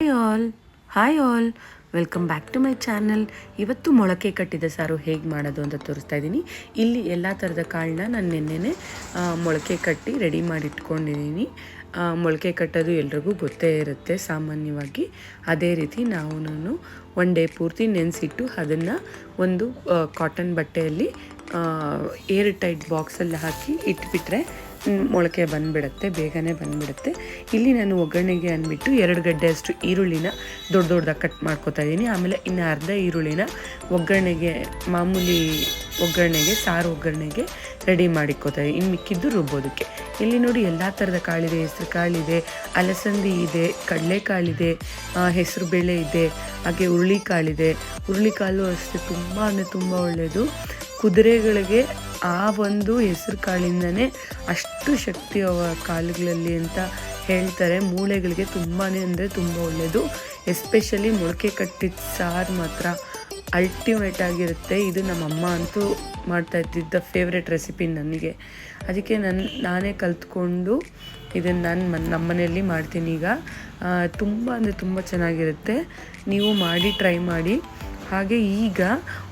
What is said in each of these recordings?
Hi all hi all welcome back to my channel ಇವತ್ತು ಮೊಳಕೆ ಕಟ್ಟಿದ ಸಾರು ಹೇಗೆ ಮಾಡೋದು ಅಂತ ತೋರಿಸ್ತಾ ಇದ್ದೀನಿ. ಇಲ್ಲಿ ಎಲ್ಲ ಥರದ ಕಾಳನ್ನ ನಾನು ನಿನ್ನೆನೆ ಮೊಳಕೆ ಕಟ್ಟಿ ರೆಡಿ ಮಾಡಿ ಇಟ್ಕೊಂಡಿದ್ದೀನಿ ಮೊಳಕೆ ಕಟ್ಟೋದು ಎಲ್ರಿಗೂ ಗೊತ್ತೇ ಇರುತ್ತೆ ಸಾಮಾನ್ಯವಾಗಿ. ಅದೇ ರೀತಿ ನಾವು ನಾನು ಒನ್ ಡೇ ಪೂರ್ತಿ ನೆನೆಸಿಟ್ಟು ಅದನ್ನು ಒಂದು ಕಾಟನ್ ಬಟ್ಟೆಯಲ್ಲಿ ಏರ್ ಟೈಟ್ ಬಾಕ್ಸಲ್ಲಿ ಹಾಕಿ ಇಟ್ಬಿಟ್ರೆ ಮೊಳಕೆ ಬಂದುಬಿಡುತ್ತೆ, ಬೇಗನೆ ಬಂದುಬಿಡುತ್ತೆ. ಇಲ್ಲಿ ನಾನು ಒಗ್ಗರಣೆಗೆ ಅಂದ್ಬಿಟ್ಟು ಎರಡು ಗಡ್ಡೆ ಅಷ್ಟು ಈರುಳ್ಳಿನ ದೊಡ್ಡ ದೊಡ್ಡದಾಗಿ ಕಟ್ ಮಾಡ್ಕೋತಾ ಇದ್ದೀನಿ ಆಮೇಲೆ ಇನ್ನು ಅರ್ಧ ಈರುಳ್ಳಿನ ಒಗ್ಗರಣೆಗೆ, ಮಾಮೂಲಿ ಒಗ್ಗರಣೆಗೆ, ಸಾರು ಒಗ್ಗರಣೆಗೆ ರೆಡಿ ಮಾಡಿಕ್ಕೋತಾ ಇದ್ದೀನಿ ಇನ್ನು ಮಿಕ್ಕಿದ್ದು ರುಬ್ಬೋದಕ್ಕೆ. ಇಲ್ಲಿ ನೋಡಿ ಎಲ್ಲ ಥರದ ಕಾಳಿದೆ, ಹೆಸರು ಕಾಳಿದೆ, ಅಲಸಂದಿ ಇದೆ, ಕಡಲೆಕಾಳಿದೆ ಹೆಸರು ಬೇಳೆ ಇದೆ, ಹಾಗೆ ಹುರುಳಿಕಾಳಿದೆ. ಹುರುಳಿಕಾಳು ಅಷ್ಟೇ ತುಂಬ, ಅಂದರೆ ತುಂಬ ಒಳ್ಳೆಯದು ಕುದುರೆಗಳಿಗೆ ಆ ಒಂದು ಹೆಸರು ಕಾಳಿಂದನೇ ಅಷ್ಟು ಶಕ್ತಿ ಅವ ಕಾಲುಗಳಲ್ಲಿ ಅಂತ ಹೇಳ್ತಾರೆ. ಮೂಳೆಗಳಿಗೆ ತುಂಬಾ ಅಂದರೆ ತುಂಬ ಒಳ್ಳೆಯದು ಎಸ್ಪೆಷಲಿ ಮೊಳಕೆ ಕಟ್ಟಿದ ಸಾರು ಮಾತ್ರ ಅಲ್ಟಿಮೇಟ್ ಆಗಿರುತ್ತೆ. ಇದು ನಮ್ಮಮ್ಮ ಅಂತೂ ಮಾಡ್ತಾ ಇದ್ದಿದ್ದ ಫೇವ್ರೆಟ್ ರೆಸಿಪಿ ನನಗೆ. ಅದಕ್ಕೆ ನನ್ನ ನಾನೇ ಕಲ್ತ್ಕೊಂಡು ಇದನ್ನು ನಾನು ಮನ್ ನಮ್ಮನೆಯಲ್ಲಿ ಮಾಡ್ತೀನಿ ಈಗ. ತುಂಬ ಅಂದರೆ ತುಂಬ ಚೆನ್ನಾಗಿರುತ್ತೆ. ನೀವು ಮಾಡಿ ಟ್ರೈ ಮಾಡಿ. ಹಾಗೆ ಈಗ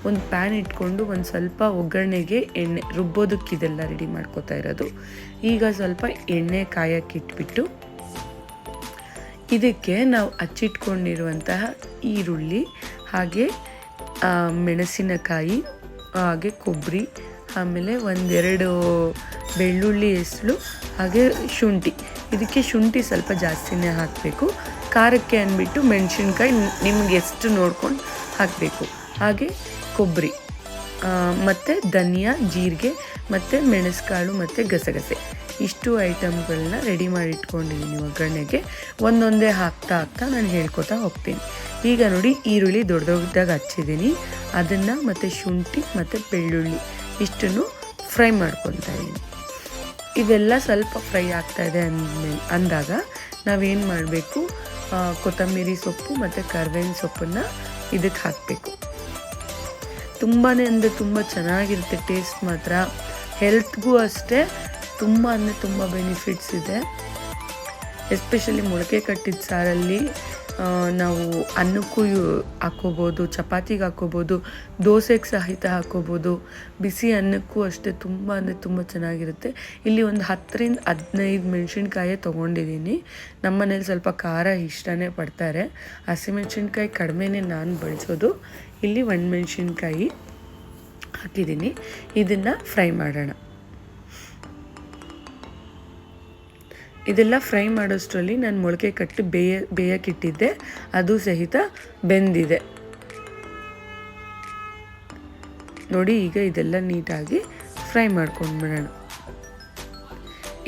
ಒಂದು ಪ್ಯಾನ್ ಇಟ್ಕೊಂಡು ಒಂದು ಸ್ವಲ್ಪ ಒಗ್ಗರಣೆಗೆ ಎಣ್ಣೆ ರುಬ್ಬೋದಕ್ಕಿದೆಲ್ಲ ರೆಡಿ ಮಾಡ್ಕೋತಾ ಇರೋದು. ಈಗ ಸ್ವಲ್ಪ ಎಣ್ಣೆ ಕಾಯಕ್ಕೆ ಇಟ್ಬಿಟ್ಟು ಇದಕ್ಕೆ ನಾವು ಹಚ್ಚಿಟ್ಕೊಂಡಿರುವಂತಹ ಈರುಳ್ಳಿ, ಹಾಗೆ ಮೆಣಸಿನಕಾಯಿ, ಹಾಗೆ ಕೊಬ್ಬರಿ ಆಮೇಲೆ ಒಂದೆರಡು ಬೆಳ್ಳುಳ್ಳಿ ಹೆಸಳು ಹಾಗೆ ಶುಂಠಿ. ಇದಕ್ಕೆ ಶುಂಠಿ ಸ್ವಲ್ಪ ಜಾಸ್ತಿನೇ ಹಾಕಬೇಕು. ಖಾರಕ್ಕೆ ಅಂದ್ಬಿಟ್ಟು ಮೆಣಸಿನ್ಕಾಯಿ ನಿಮ್ಗೆ ಎಷ್ಟು ನೋಡ್ಕೊಂಡು ಹಾಕಬೇಕು. ಹಾಗೆ ಕೊಬ್ಬರಿ ಮತ್ತು ಧನಿಯಾ, ಜೀರಿಗೆ, ಮತ್ತು ಮೆಣಸುಕಾಳು, ಮತ್ತು ಗಸಗಸೆ. ಇಷ್ಟು ಐಟಮ್ಗಳನ್ನ ರೆಡಿ ಮಾಡಿ ಇಟ್ಕೊಂಡಿದ್ದೀನಿ ಒಗ್ಗರಣೆಗೆ. ಒಂದೊಂದೇ ಹಾಕ್ತಾ ಹಾಕ್ತಾ ನಾನು ಹೇಳ್ಕೊತಾ ಹೋಗ್ತೀನಿ. ಈಗ ನೋಡಿ ಈರುಳ್ಳಿ ದೊಡ್ಡ ದೊಡ್ಡದಾಗಿ ಹಚ್ಚಿದ್ದೀನಿ. ಅದನ್ನು ಮತ್ತು ಶುಂಠಿ, ಮತ್ತು ಬೆಳ್ಳುಳ್ಳಿ ಇಷ್ಟನ್ನು ಫ್ರೈ ಮಾಡ್ಕೊತಾ ಇದ್ದೀನಿ. ಇವೆಲ್ಲ ಸ್ವಲ್ಪ ಫ್ರೈ ಆಗ್ತಾ ಇದೆ ಅಂದಮೇಲೆ ಅಂದಾಗ ನಾವೇನು ಮಾಡಬೇಕು? ಕೊತ್ತಂಬರಿ ಸೊಪ್ಪು ಮತ್ತು ಕರ್ಬೇವಿನ ಸೊಪ್ಪನ್ನು ಇದಕ್ಕೆ ಹಾಕಬೇಕು. ತುಂಬಾ ಅಂದರೆ ತುಂಬ ಚೆನ್ನಾಗಿರುತ್ತೆ ಟೇಸ್ಟ್ ಮಾತ್ರ. ಹೆಲ್ತ್ಗೂ ಅಷ್ಟೇ ತುಂಬ ಅಂದರೆ ತುಂಬ ಬೆನಿಫಿಟ್ಸ್ ಇದೆ. ಎಸ್ಪೆಷಲಿ ಮೊಳಕೆ ಕಟ್ಟಿದ ಸಾರಲ್ಲಿ ನಾವು ಅನ್ನಕ್ಕೂ ಹಾಕೋಬೋದು ಚಪಾತಿಗೆ ಹಾಕೋಬೋದು ದೋಸೆಗೆ ಸಹಿತ ಹಾಕೋಬೋದು ಬಿಸಿ ಅನ್ನಕ್ಕೂ ಅಷ್ಟೇ ತುಂಬ ಅಂದರೆ ತುಂಬ ಚೆನ್ನಾಗಿರುತ್ತೆ. ಇಲ್ಲಿ ಒಂದು ಹತ್ತರಿಂದ ಹದಿನೈದು ಮೆಣಸಿನ್ಕಾಯೇ ತೊಗೊಂಡಿದ್ದೀನಿ. ನಮ್ಮ ಮನೇಲಿ ಸ್ವಲ್ಪ ಖಾರ ಇಷ್ಟನೇ ಪಡ್ತಾರೆ. ಹಸಿಮೆಣ್ಸಿನ್ಕಾಯಿ ಕಡಿಮೆನೇ ನಾನು ಬಳಸೋದು. ಇಲ್ಲಿ ಒಣಮೆಣ್ಸಿನ್ಕಾಯಿ ಹಾಕಿದ್ದೀನಿ. ಇದನ್ನು ಫ್ರೈ ಮಾಡೋಣ. ಇದೆಲ್ಲ ಫ್ರೈ ಮಾಡೋಷ್ಟರಲ್ಲಿ ನಾನು ಮೊಳಕೆ ಕಟ್ಟಿ ಬೇಯ ಬೇಯಕ್ಕಿಟ್ಟಿದ್ದೆ ಅದು ಸಹಿತ ಬೆಂದಿದೆ. ನೋಡಿ, ಈಗ ಇದೆಲ್ಲ ನೀಟಾಗಿ ಫ್ರೈ ಮಾಡ್ಕೊಂಡ್ಬಿಡೋಣ.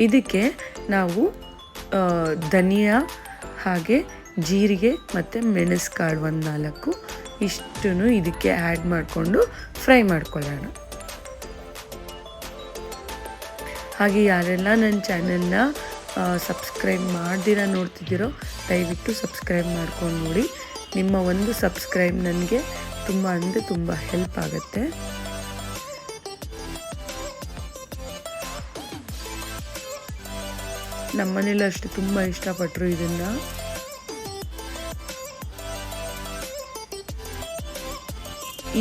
ಇದಕ್ಕೆ ನಾವು ಧನಿಯಾ ಹಾಗೆ ಜೀರಿಗೆ ಮತ್ತು ಮೆಣಸುಕಾಳು ಒಂದು ನಾಲ್ಕು ಇಷ್ಟನ್ನು ಇದಕ್ಕೆ ಆ್ಯಡ್ ಮಾಡಿಕೊಂಡು ಫ್ರೈ ಮಾಡ್ಕೊಳ್ಳೋಣ. ಹಾಗೆ ಯಾರೆಲ್ಲ ನನ್ನ ಚಾನೆಲ್ನ ಸಬ್ಸ್ಕ್ರೈಬ್ ಮಾಡ್ದಿರ ನೋಡ್ತಿದ್ದೀರೋ, ದಯವಿಟ್ಟು ಸಬ್ಸ್ಕ್ರೈಬ್ ಮಾಡ್ಕೊಂಡು ನೋಡಿ. ನಿಮ್ಮ ಒಂದು ಸಬ್ಸ್ಕ್ರೈಬ್ ನನಗೆ ತುಂಬ ಅಂದರೆ ತುಂಬ ಹೆಲ್ಪ್ ಆಗುತ್ತೆ. ನಮ್ಮನೇಲಿ ಅಷ್ಟು ತುಂಬ ಇಷ್ಟಪಟ್ಟರು ಇದನ್ನು.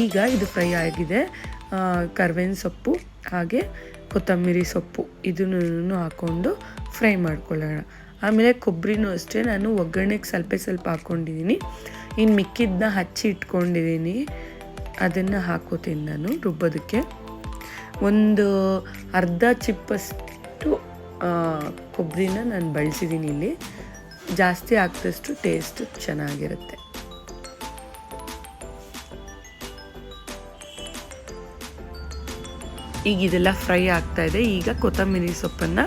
ಈಗ ಇದು ಫ್ರೈ ಆಗಿದೆ. ಕರ್ಬೇವಿನ ಸೊಪ್ಪು, ಹಾಗೆ ಕೊತ್ತಂಬರಿ ಸೊಪ್ಪು ಇದನ್ನು ಹಾಕ್ಕೊಂಡು ಫ್ರೈ ಮಾಡ್ಕೊಳ್ಳೋಣ. ಆಮೇಲೆ ಕೊಬ್ಬರಿನೂ ಅಷ್ಟೇ, ನಾನು ಒಗ್ಗರಣೆಗೆ ಸ್ವಲ್ಪ ಸ್ವಲ್ಪ ಹಾಕ್ಕೊಂಡಿದ್ದೀನಿ. ಇನ್ನು ಮಿಕ್ಕಿದ್ದನ್ನ ಹಚ್ಚಿ ಇಟ್ಕೊಂಡಿದ್ದೀನಿ. ಅದನ್ನು ಹಾಕೋತೀನಿ ನಾನು ರುಬ್ಬೋದಕ್ಕೆ. ಒಂದು ಅರ್ಧ ಚಿಪ್ಪಷ್ಟು ಕೊಬ್ಬರಿನ ನಾನು ಬಳಸಿದ್ದೀನಿ ಇಲ್ಲಿ. ಜಾಸ್ತಿ ಹಾಕಿದಷ್ಟು ಟೇಸ್ಟ್ ಚೆನ್ನಾಗಿರುತ್ತೆ. ಈಗ ಇದೆಲ್ಲ ಫ್ರೈ ಆಗ್ತಾ ಇದೆ. ಈಗ ಕೊತ್ತಂಬರಿ ಸೊಪ್ಪನ್ನು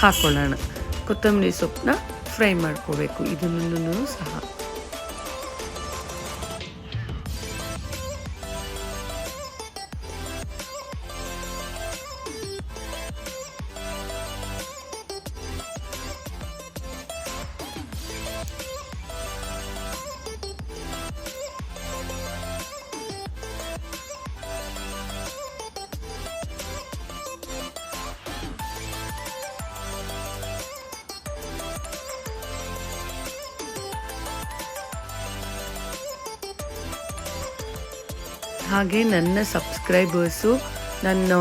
ಹಾಕೊಳ್ಳೋಣ. ಕೊತ್ತಂಬರಿ ಸೊಪ್ಪನ್ನ ಫ್ರೈ ಮಾಡ್ಕೋಬೇಕು. ಇದನ್ನು ಸಹ. ಹಾಗೆ ನನ್ನ ಸಬ್ಸ್ಕ್ರೈಬರ್ಸು ನನ್ನ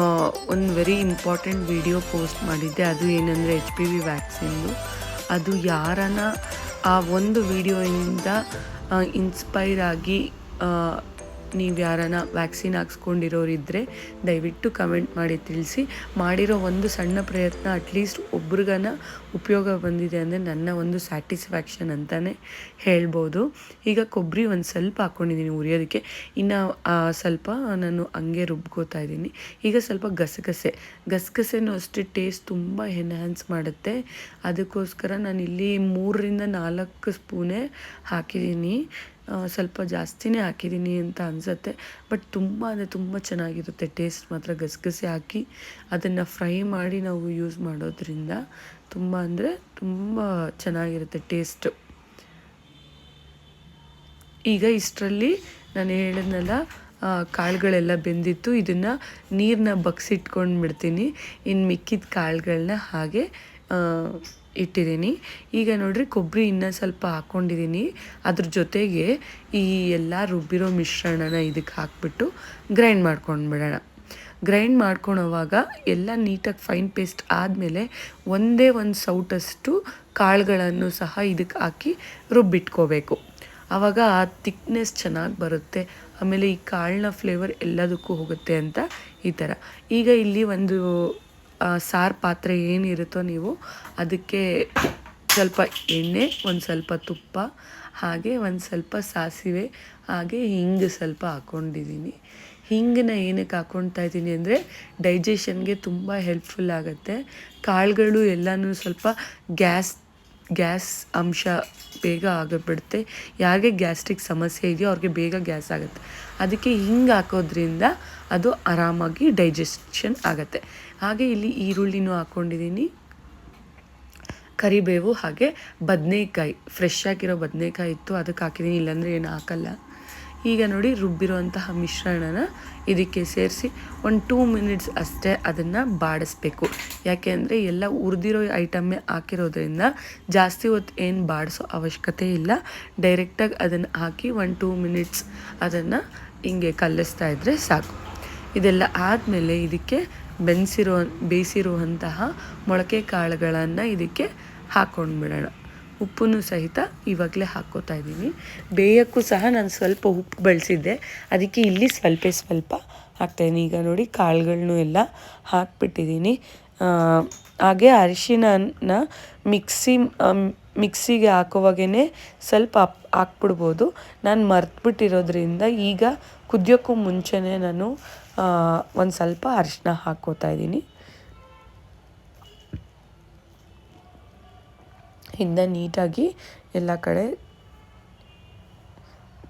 ಒಂದು ವೆರಿ ಇಂಪಾರ್ಟೆಂಟ್ ವಿಡಿಯೋ ಪೋಸ್ಟ್ ಮಾಡಿದ್ದೆ. ಅದು ಏನಂದರೆ ಎಚ್ ಪಿ ವಿ ವ್ಯಾಕ್ಸಿನ್ದು ಅದು ಯಾರನ್ನ ಆ ಒಂದು ವಿಡಿಯೋಯಿಂದ ಇನ್ಸ್ಪೈರ್ ಆಗಿ ನೀವು ಯಾರನ್ನ ವ್ಯಾಕ್ಸಿನ್ ಹಾಕ್ಸ್ಕೊಂಡಿರೋರಿದ್ದರೆ ದಯವಿಟ್ಟು ಕಮೆಂಟ್ ಮಾಡಿ, ತಿಳಿಸಿ. ಮಾಡಿರೋ ಒಂದು ಸಣ್ಣ ಪ್ರಯತ್ನ ಅಟ್ಲೀಸ್ಟ್ ಒಬ್ರಿಗನ ಉಪಯೋಗ ಬಂದಿದೆ ಅಂದರೆ ನನ್ನ ಒಂದು ಸ್ಯಾಟಿಸ್ಫ್ಯಾಕ್ಷನ್ ಅಂತಲೇ ಹೇಳ್ಬೋದು. ಈಗ ಕೊಬ್ಬರಿ ಒಂದು ಸ್ವಲ್ಪ ಹಾಕ್ಕೊಂಡಿದ್ದೀನಿ ಉರಿಯೋದಕ್ಕೆ. ಇನ್ನು ಸ್ವಲ್ಪ ನಾನು ಹಂಗೆ ರುಬ್ಕೋತಾ ಇದ್ದೀನಿ. ಈಗ ಸ್ವಲ್ಪ ಗಸಗಸೆ. ಗಸಗಸೆನೂ ಅಷ್ಟೇ ಟೇಸ್ಟ್ ತುಂಬ ಎನ್ಹ್ಯಾನ್ಸ್ ಮಾಡುತ್ತೆ. ಅದಕ್ಕೋಸ್ಕರ ನಾನು ಇಲ್ಲಿ ಮೂರರಿಂದ ನಾಲ್ಕು ಸ್ಪೂನೇ ಹಾಕಿದ್ದೀನಿ. ಸ್ವಲ್ಪ ಜಾಸ್ತಿನೇ ಹಾಕಿದ್ದೀನಿ ಅಂತ ಅನಿಸುತ್ತೆ. ಬಟ್ ತುಂಬ ಅಂದರೆ ತುಂಬ ಚೆನ್ನಾಗಿರುತ್ತೆ. ಟೇಸ್ಟ್ ಮಾತ್ರ ಗಸಗಸೆ ಹಾಕಿ ಅದನ್ನು ಫ್ರೈ ಮಾಡಿ ನಾವು ಯೂಸ್ ಮಾಡೋದ್ರಿಂದ ತುಂಬ ಅಂದರೆ ತುಂಬ ಚೆನ್ನಾಗಿರುತ್ತೆ ಟೇಸ್ಟ್ ಈಗ ಇಷ್ಟರಲ್ಲಿ ನಾನು ಹೇಳಿದ್ನಲ್ಲ ಕಾಳುಗಳೆಲ್ಲ ಬೆಂದಿತ್ತು. ಇದನ್ನು ನೀರನ್ನ ಬಗ್ಸಿಟ್ಕೊಂಡು ಬಿಡ್ತೀನಿ ಇನ್ನು ಮಿಕ್ಕಿದ ಕಾಳುಗಳನ್ನ ಹಾಗೆ ಇಟ್ಟಿದ್ದೀನಿ. ಈಗ ನೋಡ್ರಿ ಕೊಬ್ಬರಿ ಇನ್ನೂ ಸ್ವಲ್ಪ ಹಾಕ್ಕೊಂಡಿದ್ದೀನಿ. ಅದ್ರ ಜೊತೆಗೆ ಈ ಎಲ್ಲ ರುಬ್ಬಿರೋ ಮಿಶ್ರಣನ ಇದಕ್ಕೆ ಹಾಕ್ಬಿಟ್ಟು ಗ್ರೈಂಡ್ ಮಾಡ್ಕೊಂಡು ಬಿಡೋಣ. ಗ್ರೈಂಡ್ ಮಾಡ್ಕೊಳೋವಾಗ ಎಲ್ಲ ನೀಟಾಗಿ ಫೈನ್ ಪೇಸ್ಟ್ ಆದಮೇಲೆ ಒಂದೇ ಒಂದು ಸೌಟಷ್ಟು ಕಾಳುಗಳನ್ನು ಸಹ ಇದಕ್ಕೆ ಹಾಕಿ ರುಬ್ಬಿಟ್ಕೋಬೇಕು. ಆವಾಗ ಆ ತಿಕ್ನೆಸ್ ಚೆನ್ನಾಗಿ ಬರುತ್ತೆ. ಆಮೇಲೆ ಈ ಕಾಳಿನ ಫ್ಲೇವರ್ ಎಲ್ಲದಕ್ಕೂ ಹೋಗುತ್ತೆ ಅಂತ ಈ ಥರ. ಈಗ ಇಲ್ಲಿ ಒಂದು ಸಾರು ಪಾತ್ರೆ ಏನಿರುತ್ತೋ ನೀವು ಅದಕ್ಕೆ ಸ್ವಲ್ಪ ಎಣ್ಣೆ, ಒಂದು ಸ್ವಲ್ಪ ತುಪ್ಪ, ಹಾಗೆ ಒಂದು ಸ್ವಲ್ಪ ಸಾಸಿವೆ, ಹಾಗೆ ಹಿಂಗೆ ಸ್ವಲ್ಪ ಹಾಕ್ಕೊಂಡಿದ್ದೀನಿ ಹಿಂಗನ್ನ ಏನಕ್ಕೆ ಹಾಕ್ಕೊಳ್ತಾ ಇದ್ದೀನಿ ಅಂದರೆ ಡೈಜೆಷನ್ಗೆ ತುಂಬ ಹೆಲ್ಪ್ಫುಲ್ ಆಗುತ್ತೆ. ಕಾಳುಗಳು ಎಲ್ಲನೂ ಸ್ವಲ್ಪ ಗ್ಯಾಸ್ ಗ್ಯಾಸ್ ಅಂಶ ಬೇಗ ಆಗಿಬಿಡುತ್ತೆ. ಯಾರಿಗೆ ಗ್ಯಾಸ್ಟ್ರಿಕ್ ಸಮಸ್ಯೆ ಇದೆಯೋ ಅವ್ರಿಗೆ ಬೇಗ ಗ್ಯಾಸ್ ಆಗುತ್ತೆ. ಅದಕ್ಕೆ ಹಿಂಗೆ ಹಾಕೋದ್ರಿಂದ ಅದು ಆರಾಮಾಗಿ ಡೈಜೆಷನ್ ಆಗುತ್ತೆ. ಹಾಗೆ ಇಲ್ಲಿ ಈರುಳ್ಳಿನೂ ಹಾಕ್ಕೊಂಡಿದ್ದೀನಿ ಕರಿಬೇವು ಹಾಗೆ ಬದನೇಕಾಯಿ ಫ್ರೆಶ್ ಆಗಿರೋ ಬದನೇಕಾಯಿ ಇತ್ತು, ಅದಕ್ಕೆ ಹಾಕಿದ್ದೀನಿ. ಇಲ್ಲಾಂದರೆ ಏನು ಹಾಕಲ್ಲ. ಈಗ ನೋಡಿ ರುಬ್ಬಿರುವಂತಹ ಮಿಶ್ರಣನ ಇದಕ್ಕೆ ಸೇರಿಸಿ ಒಂದು ಟೂ ಮಿನಿಟ್ಸ್ ಅಷ್ಟೇ ಅದನ್ನು ಬಾಡಿಸ್ಬೇಕು. ಯಾಕೆ ಅಂದರೆ ಎಲ್ಲ ಉರಿದಿರೋ ಐಟಮ್ಮೇ ಹಾಕಿರೋದ್ರಿಂದ ಜಾಸ್ತಿ ಹೊತ್ತು ಏನು ಬಾಡಿಸೋ ಅವಶ್ಯಕತೆ ಇಲ್ಲ. ಡೈರೆಕ್ಟಾಗಿ ಅದನ್ನು ಹಾಕಿ ಒಂದು ಟೂ ಮಿನಿಟ್ಸ್ ಅದನ್ನು ಹಿಂಗೆ ಕಲಿಸ್ತಾ ಇದ್ದರೆ ಸಾಕು. ಇದೆಲ್ಲ ಆದಮೇಲೆ ಇದಕ್ಕೆ ಬೆನ್ಸಿರೋ, ಬೇಯಿಸಿರುವಂತಹ ಮೊಳಕೆ ಕಾಳುಗಳನ್ನು ಇದಕ್ಕೆ ಹಾಕ್ಕೊಂಡು ಬಿಡೋಣ ಉಪ್ಪನ್ನು ಸಹಿತ ಇವಾಗಲೇ ಹಾಕ್ಕೋತಾ ಇದ್ದೀನಿ. ಬೇಯಕ್ಕೂ ಸಹ ನಾನು ಸ್ವಲ್ಪ ಉಪ್ಪು ಬಳಸಿದ್ದೆ. ಅದಕ್ಕೆ ಇಲ್ಲಿ ಸ್ವಲ್ಪ ಸ್ವಲ್ಪ ಹಾಕ್ತಾಯಿದ್ದೀನಿ ಈಗ ನೋಡಿ ಕಾಳುಗಳ್ನೂ ಎಲ್ಲ ಹಾಕ್ಬಿಟ್ಟಿದ್ದೀನಿ. ಹಾಗೆ ಅರಿಶಿನ ಮಿಕ್ಸಿ ಮಿಕ್ಸಿಗೆ ಹಾಕೋವಾಗೇ ಸ್ವಲ್ಪ ಹಾಕ್- ಹಾಕ್ಬಿಡ್ಬೋದು. ನಾನು ಮರ್ತ್ಬಿಟ್ಟಿರೋದ್ರಿಂದ ಈಗ ಕುದಿಯೋಕ್ಕೂ ಮುಂಚೆನೇ ನಾನು ಒಂದು ಸ್ವಲ್ಪ ಅರಿಶಿನ ಹಾಕ್ಕೋತಾ ಇದ್ದೀನಿ. ಹಿಂದೆ ನೀಟಾಗಿ ಎಲ್ಲ ಕಡೆ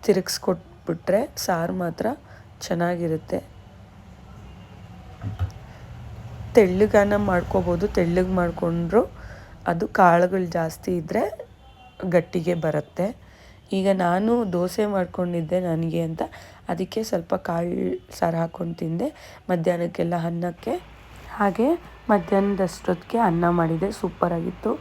ತಿರುಗಿಸ್ಕೊಟ್ಬಿಟ್ರೆ ಸಾರು ಮಾತ್ರ ಚೆನ್ನಾಗಿರುತ್ತೆ. ತೆಳ್ಳಗಾನ ಮಾಡ್ಕೋಬೋದು. ತೆಳ್ಳಗೆ ಮಾಡಿಕೊಂಡ್ರು ಅದು ಕಾಳುಗಳು ಜಾಸ್ತಿ ಇದ್ದರೆ ಗಟ್ಟಿಗೆ ಬರುತ್ತೆ. ಈಗ ನಾನು ದೋಸೆ ಮಾಡ್ಕೊಂಡಿದ್ದೆ ನನಗೆ ಅಂತ. ಅದಕ್ಕೆ ಸ್ವಲ್ಪ ಕಾಳು ಸಾರು ಹಾಕ್ಕೊಂಡು ತಿಂದೆ. ಮಧ್ಯಾಹ್ನಕ್ಕೆಲ್ಲ ಅನ್ನಕ್ಕೆ ಹಾಗೆ ಮಧ್ಯಾಹ್ನದಷ್ಟೊತ್ತಿಗೆ ಅನ್ನ ಮಾಡಿದೆ. ಸೂಪರಾಗಿತ್ತು